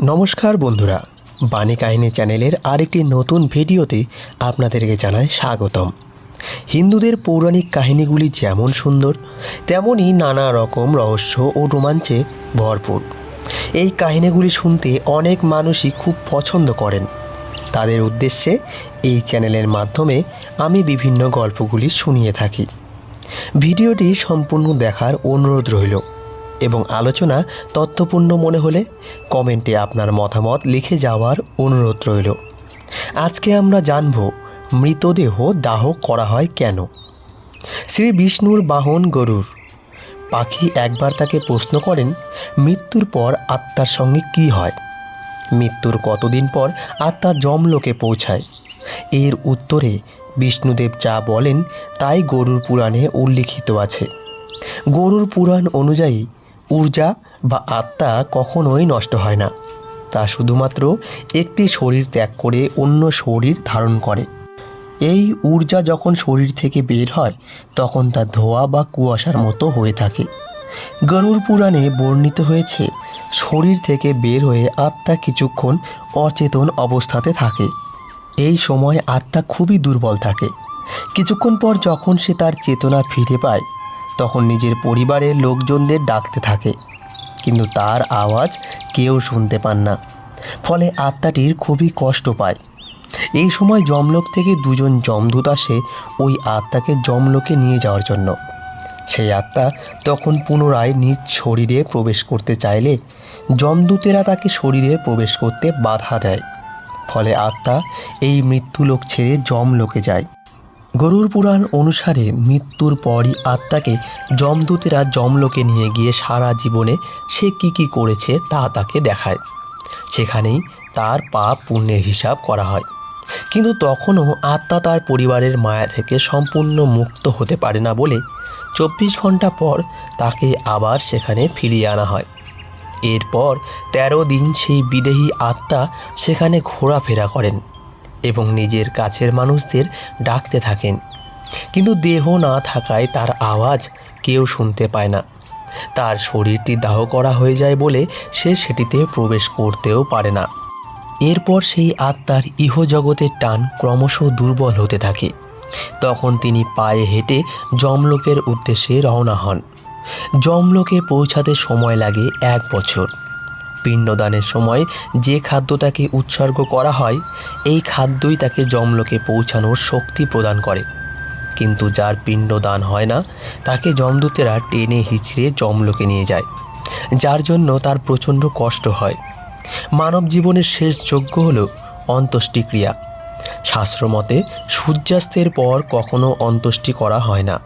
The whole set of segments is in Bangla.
নমস্কার বন্ধুরা, বাণী কাহিনী চ্যানেলের আরেকটি নতুন ভিডিওতে আপনাদেরকে জানাই স্বাগতম। হিন্দুদের পৌরাণিক কাহিনীগুলি যেমন সুন্দর, তেমনই নানা রকম রহস্য ও রোমাঞ্চে ভরপুর। এই কাহিনীগুলি শুনতে অনেক মানুষই খুব পছন্দ করেন। তাদের উদ্দেশ্যে এই চ্যানেলের মাধ্যমে আমি বিভিন্ন গল্পগুলি শুনিয়ে থাকি। ভিডিওটি সম্পূর্ণ দেখার অনুরোধ রইল। এবং আলোচনা তথ্যপূর্ণ মনে হলে কমেন্টে আপনার মতামত লিখে যাওয়ার অনুরোধ রইল। আজকে আমরা জানব, মৃতদেহ দাহ করা হয় কেন? শ্রী বিষ্ণুর বাহন গরুর। পাখি একবার তাকে প্রশ্ন করেন, মৃত্যুর পর আত্মার সঙ্গে কি হয়? মৃত্যুর কতদিন পর আত্মা জমলোকে পৌঁছায়? এর উত্তরে বিষ্ণুদেব যা বলেন, তাই গরুর পুরাণে উল্লিখিত আছে। গরুর পুরাণ অনুযায়ী ঊর্জা বা আত্মা কখনোই নষ্ট হয় না। তা শুধুমাত্র একটি শরীর ত্যাগ করে অন্য শরীর ধারণ করে। এই ঊর্জা যখন শরীর থেকে বের হয়, তখন তা ধোয়া বা কুয়াশার মতো হয়ে থাকে। গরুর পুরাণে বর্ণিত হয়েছে, শরীর থেকে বের হয়ে আত্মা কিছুক্ষণ অচেতন অবস্থাতে থাকে। এই সময় আত্মা খুবই দুর্বল থাকে। কিছুক্ষণ পর যখন সে তার চেতনা ফিরে পায় তখন নিজের পরিবারের লোকজনদের ডাকতে থাকে। কিন্তু তার আওয়াজ কেউ শুনতে পান না। ফলে আত্মাটির খুবই কষ্ট পায়। এই সময় যমলোক থেকে দুজন যমদূত আসে ওই আত্মাকে যমলোকে নিয়ে যাওয়ার জন্য। সেই আত্মা তখন পুনরায় নিজ শরীরে প্রবেশ করতে চাইলে জমদূতেরা তাকে শরীরে প্রবেশ করতে বাধা দেয়। ফলে আত্মা এই মৃত্যুলোক ছেড়ে যমলোকে যায়। গরুর পুরাণ অনুসারে মৃত্যুর পরই আত্মাকে যমদূতেরা যমলোকে নিয়ে গিয়ে সারা জীবনে সে কি কি করেছে তা তাকে দেখায়। সেখানেই তার পাপ পুণ্যের হিসাব করা হয়। কিন্তু তখনও আত্মা তার পরিবারের মায়া থেকে সম্পূর্ণ মুক্ত হতে পারে না বলে চব্বিশ ঘণ্টা পর তাকে আবার সেখানে ফিরিয়ে আনা হয়। এরপর তেরো দিন সেই বিদেহী আত্মা সেখানে ঘোরাফেরা করেন। এবং নিজের কাছের মানুষদের ডাকতে থাকেন। কিন্তু দেহ না থাকায় তার আওয়াজ কেউ শুনতে পায় না। তার শরীরটি দাহ করা হয়ে যায় বলে সে সেটিতে প্রবেশ করতেও পারে না। এরপর সেই আত্মার ইহজগতের টান ক্রমশ দুর্বল হতে থাকে। তখন তিনি পায়ে হেঁটে যমলোকের উদ্দেশ্যে রওনা হন। যমলোকে পৌঁছাতে সময় লাগে এক বছর। পিণ্ডদানের সময় যে খাদ্য তাকে উৎসর্গ করা হয়, এই খাদ্যই তাকে যমলোকে পৌঁছানোর শক্তি প্রদান করে। কিন্তু যার পিণ্ডদান হয় না, তাকে যমদূতেরা টেনে হিচড়ে যমলোকে নিয়ে যায়, যার জন্য তার প্রচণ্ড কষ্ট হয়। মানব জীবনের শেষ যোগ্য হল অন্ত্যেষ্টিক্রিয়া। শাস্ত্রমতে সূর্যাস্তের পর কখনো অন্ত্যেষ্টি করা হয় না।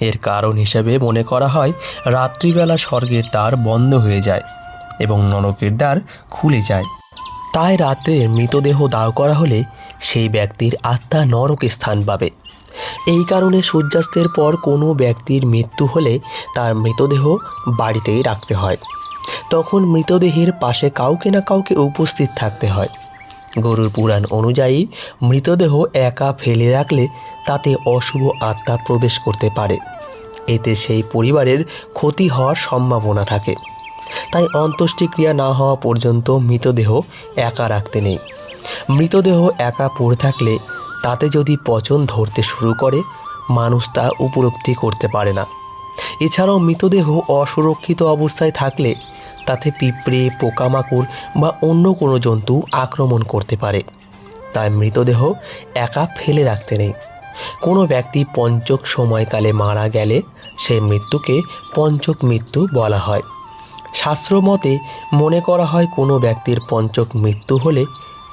এর কারণ হিসেবে মনে করা হয়, রাত্রিবেলা স্বর্গের তার বন্ধ হয়ে যায়। এবং নরকের দ্বার খুলে যায়। তাই রাত্রে মৃতদেহ দাহ করা হলে সেই ব্যক্তির আত্মা নরকে স্থান পাবে। এই কারণে সূর্যাস্তের পর কোনো ব্যক্তির মৃত্যু হলে তার মৃতদেহ বাড়িতেই রাখতে হয়। তখন মৃতদেহের পাশে কাউকে না কাউকে উপস্থিত থাকতে হয়। গরুর পুরাণ অনুযায়ী মৃতদেহ একা ফেলে রাখলে তাতে অশুভ আত্মা প্রবেশ করতে পারে। এতে সেই পরিবারের ক্ষতি হওয়ার সম্ভাবনা থাকে। তাই অন্ত্যেষ্টিক্রিয়া না হওয়া পর্যন্ত মৃতদেহ একা রাখতে নেই। মৃতদেহ একা পড়ে থাকলে তাতে যদি পচন ধরতে শুরু করে, মানুষ তা উপলব্ধি করতে পারে না। এছাড়াও মৃতদেহ অসুরক্ষিত অবস্থায় থাকলে তাতে পিঁপড়ে, পোকামাকড় বা অন্য কোনো জন্তু আক্রমণ করতে পারে। তাই মৃতদেহ একা ফেলে রাখতে নেই। কোনো ব্যক্তি পঞ্চক সময়কালে মারা গেলে সেই মৃত্যুকে পঞ্চক মৃত্যু বলা হয়। শাস্ত্রমতে মনে করা হয় কোনো ব্যক্তির পঞ্চক মৃত্যু হলে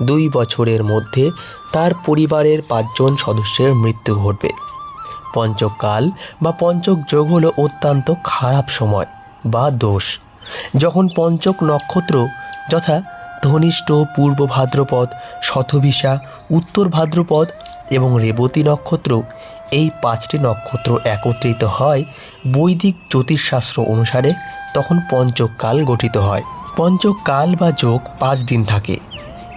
দুই বছরের মধ্যে তার পরিবারের পাঁচজন সদস্যের মৃত্যু ঘটবে। পঞ্চকাল বা পঞ্চক যোগ হলো অত্যন্ত খারাপ সময় বা দোষ। যখন পঞ্চক নক্ষত্র যথা ধনিষ্ঠ, পূর্ব ভাদ্রপদ, শতভিসা, উত্তর ভাদ্রপদ এবং রেবতী নক্ষত্র এই পাঁচটি নক্ষত্র একত্রিত হয় বৈদিক জ্যোতিষশাস্ত্র অনুসারে তখন পঞ্চকাল গঠিত হয়। পঞ্চকাল বা যোগ পাঁচ দিন থাকে।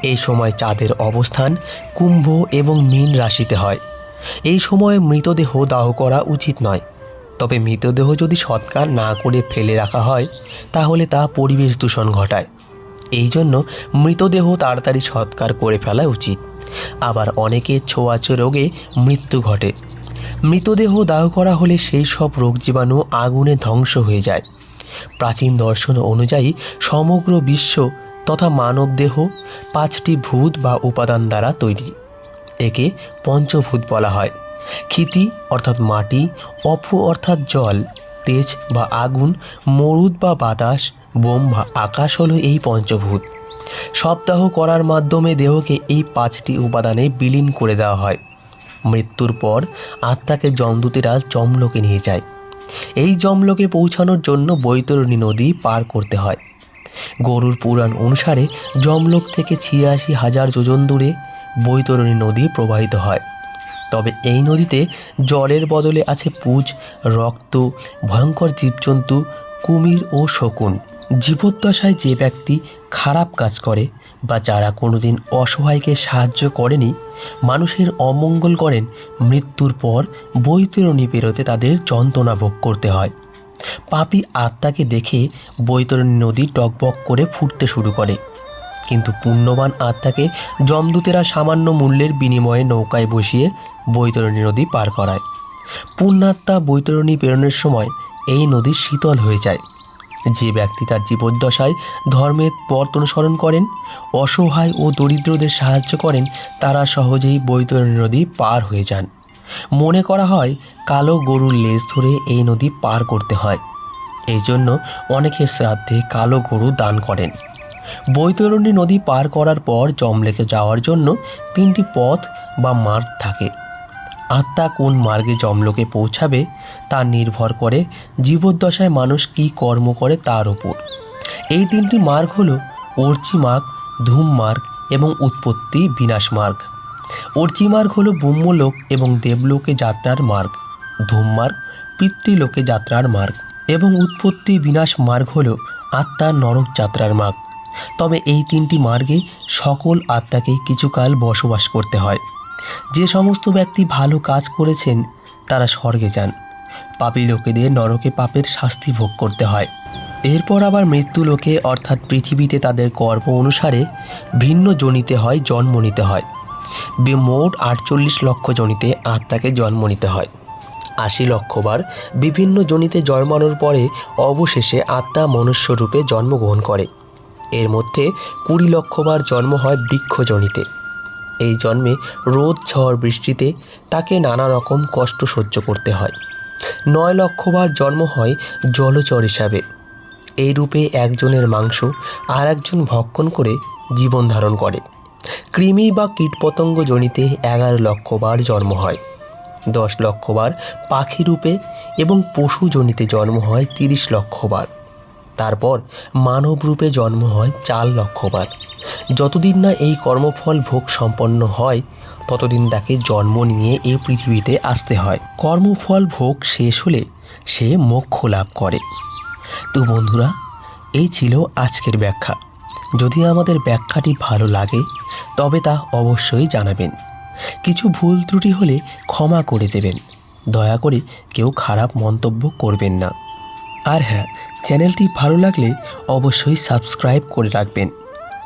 এই সময় চাঁদের অবস্থান কুম্ভ এবং মীন রাশিতে হয়। এই সময়ে মৃতদেহ দাহ করা উচিত নয়। তবে মৃতদেহ যদি সৎকার না করে ফেলে রাখা হয়, তাহলে তা পরিবেশ দূষণ ঘটায়। এই জন্য মৃতদেহ তাড়াতাড়ি সৎকার করে ফেলা উচিত। আবার অনেকের ছোঁয়াচে রোগে মৃত্যু ঘটে। মৃতদেহ দাহ করা হলে সেই সব রোগ জীবাণু আগুনে ধ্বংস হয়ে যায়। প্রাচীন দর্শন অনুযায়ী সমগ্র বিশ্ব তথা মানবদেহ পাঁচটি ভূত বা উপাদান দ্বারা তৈরি। একে পঞ্চভূত বলা হয়। ক্ষিতি অর্থাৎ মাটি, অপু অর্থাৎ জল, তেজ বা আগুন, মরুদ বা বাতাস, বোম বা আকাশ হলো এই পঞ্চভূত। সপ্তাহ করার মাধ্যমে দেহকে এই পাঁচটি উপাদানে বিলীন করে দেওয়া হয়। মৃত্যুর পর আত্মাকে যমদূতেরা চমলকে নিয়ে যায়। এই জমলোকে পৌঁছানোর জন্য বৈতরণী নদী পার করতে হয়। গরুর পুরাণ অনুসারে জমলোক থেকে ছিয়াশি হাজার যোজন দূরে বৈতরণী নদী প্রবাহিত হয়। তবে এই নদীতে জলের বদলে আছে পুজ, রক্ত, ভয়ঙ্কর জীবজন্তু, কুমির ও শকুন। জীবদ্দশায় যে ব্যক্তি খারাপ কাজ করে বা যারা কোনোদিন অসহায়কে সাহায্য করেনি, মানুষের অমঙ্গল করেন, মৃত্যুর পর বৈতরণী পেরোতে তাদের যন্ত্রণা ভোগ করতে হয়। পাপি আত্মাকে দেখে বৈতরণী নদী টকবক করে ফুটতে শুরু করে। কিন্তু পুণ্যবান আত্মাকে যমদূতেরা সামান্য মূল্যের বিনিময়ে নৌকায় বসিয়ে বৈতরণী নদী পার করায়। পুণ্যাত্মা বৈতরণী পেরোনোর সময় এই নদী শীতল হয়ে যায়। যে ব্যক্তি তার জীবদ্দশায় ধর্মের পথ অনুসরণ করেন, অসহায় ও দরিদ্রদের সাহায্য করেন, তারা সহজেই বৈতরণী নদী পার হয়ে যান। মনে করা হয়, কালো গরুর লেজ ধরে এই নদী পার করতে হয়। এই জন্য অনেকে শ্রাদ্ধে কালো গরু দান করেন। বৈতরণী নদী পার করার পর জমলেকে যাওয়ার জন্য তিনটি পথ বা মার্গ থাকে। আত্মা কোন মার্গে জমলোকে পৌঁছাবে তা নির্ভর করে জীবদ্দশায় মানুষ কী কর্ম করে তার ওপর এই তিনটি মার্গ হল অর্চি মার্গ, ধূম মার্গ এবং উৎপত্তি বিনাশ মার্গ। অর্চি মার্গ হলো ব্রহ্মলোক এবং দেবলোকে যাত্রার মার্গ, ধূম মার্গ, পিতৃলোকে যাত্রার মার্গ এবং উৎপত্তি বিনাশ মার্গ হল আত্মার নরক যাত্রার মার্গ। তবে এই তিনটি মার্গে সকল আত্মাকেই কিছুকাল বসবাস করতে হয়। যে সমস্ত ব্যক্তি ভালো কাজ করেছেন, তারা স্বর্গে যান। পাপী লোকেদের নরকে পাপের শাস্তি ভোগ করতে হয়। এরপর আবার মৃত্যু লোকে, অর্থাৎ পৃথিবীতে তাদের কর্ম অনুসারে ভিন্ন জনিতে হয়, জন্ম নিতে হয়। মোট আটচল্লিশ লক্ষ জনিতে আত্মাকে জন্ম নিতে হয়। আশি লক্ষবার বিভিন্ন জনিতে জন্মানোর পরে অবশেষে আত্মা মনুষ্যরূপে জন্মগ্রহণ করে। এর মধ্যে কুড়ি লক্ষবার জন্ম হয় বৃক্ষজনিতে এই জন্মে রোদ, ঝড়, বৃষ্টিতে তাকে নানা রকম কষ্ট সহ্য করতে হয়। নয় লক্ষবার জন্ম হয় জলচর হিসাবে। এই রূপে একজনের মাংস আর একজন ভক্ষণ করে জীবন ধারণ করে। কৃমি বা কীটপতঙ্গ জনিতে এগারো লক্ষবার জন্ম হয়। দশ লক্ষবার পাখি রূপে এবং পশু জনিতে জন্ম হয় তিরিশ লক্ষবার। তারপর মানব রূপে জন্ম হয় চার লক্ষবার। যতদিন না এই কর্মফল ভোগ সম্পন্ন হয়, ততদিন তাকে জন্ম নিয়ে এই পৃথিবীতে আসতে হয়। কর্মফল ভোগ শেষ হলে সে মোক্ষ লাভ করে। তো বন্ধুরা, এই ছিল আজকের ব্যাখ্যা। যদি আমাদের ব্যাখ্যাটি ভালো লাগে, তবে তা অবশ্যই জানাবেন। কিছু ভুল ত্রুটি হলে ক্ষমা করে দেবেন। দয়া করে কেউ খারাপ মন্তব্য করবেন না। আর হ্যাঁ চ্যানেলটি ভালো লাগলে অবশ্যই সাবস্ক্রাইব করে রাখবেন।